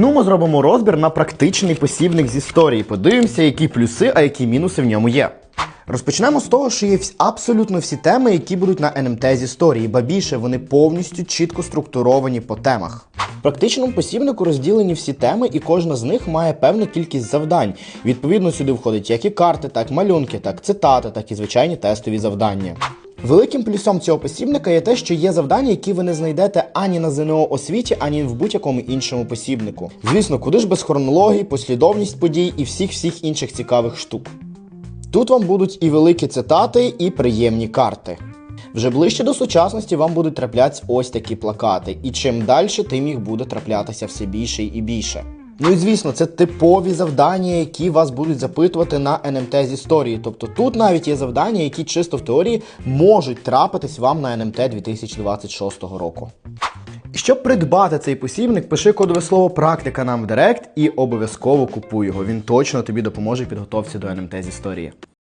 Ну, ми зробимо розбір на практичний посібник з історії. Подивимося, які плюси, а які мінуси в ньому є. Розпочнемо з того, що є абсолютно всі теми, які будуть на НМТ з історії, ба більше вони повністю чітко структуровані по темах. В практичному посібнику розділені всі теми, і кожна з них має певну кількість завдань. Відповідно, сюди входять як і карти, так і малюнки, так цитати, так і звичайні тестові завдання. Великим плюсом цього посібника є те, що є завдання, які ви не знайдете ані на ЗНО освіті, ані в будь-якому іншому посібнику. Звісно, куди ж без хронології, послідовність подій і всіх всіх інших цікавих штук. Тут вам будуть і великі цитати, і приємні карти. Вже ближче до сучасності вам будуть траплятися ось такі плакати, і чим далі, тим їх буде траплятися все більше і більше. Ну і звісно, це типові завдання, які вас будуть запитувати на НМТ з історії. Тобто тут навіть є завдання, які чисто в теорії можуть трапитись вам на НМТ 2026 року. Щоб придбати цей посібник, пиши кодове слово практика нам в Директ і обов'язково купуй його. Він точно тобі допоможе підготовці до НМТ з історії.